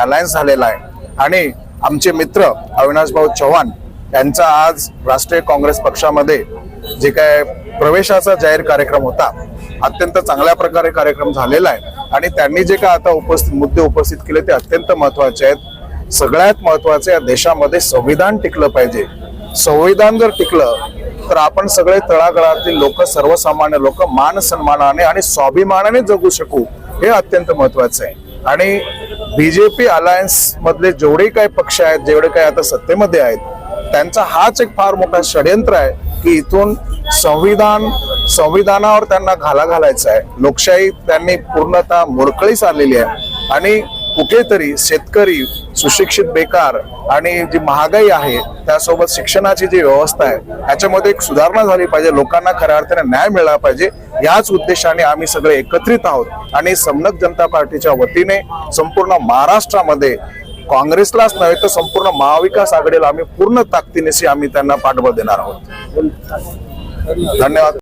Alliance झालेला आहे. आणि आमचे मित्र अविनाश भाऊ चव्हाण यांचा आज राष्ट्रीय काँग्रेस पक्षामध्ये जे काय प्रवेशाचा जाहीर कार्यक्रम होता अत्यंत चांगल्या प्रकारे कार्यक्रम झालेला आहे. आणि त्यांनी जे काय आता उपस्थित मुद्दे उपस्थित केले ते अत्यंत महत्त्वाचे आहेत. सगळ्यात महत्त्वाचे या देशामध्ये संविधान टिकलं पाहिजे. संविधान जर टिकलं तर आपण सगळे तळागाळातील लोक सर्वसामान्य लोक मान सन्मानाने आणि स्वाभिमानाने जगू शकू हे अत्यंत महत्वाचं आहे. आणि बीजेपी अलायन्स मधले जेवढे काही पक्ष आहेत जेवढे काही आता सत्तेमध्ये आहेत त्यांचा हाच एक फार मोठा षडयंत्र आहे की इथून संविधान संविधानावर त्यांना घाला घालायचा आहे. लोकशाही त्यांनी पूर्णतः मुरकळीस आलेली आहे. आणि कुठेतरी शेतकरी सुशिक्षित बेकार आणि जी महागाई आहे त्यासोबत शिक्षणाची जी व्यवस्था आहे याच्यामध्ये एक सुधारणा झाली पाहिजे. लोकांना खऱ्या अर्थाने न्याय मिळाला पाहिजे. याच उद्देशाने आम्ही सगळे एकत्रित आहोत आणि समनक जनता पार्टीच्या वतीने संपूर्ण महाराष्ट्रामध्ये काँग्रेसलाच नव्हे तर संपूर्ण महाविकास आघाडीला आम्ही पूर्ण ताकदीनेशी आम्ही त्यांना पाठबळ देणार आहोत. धन्यवाद.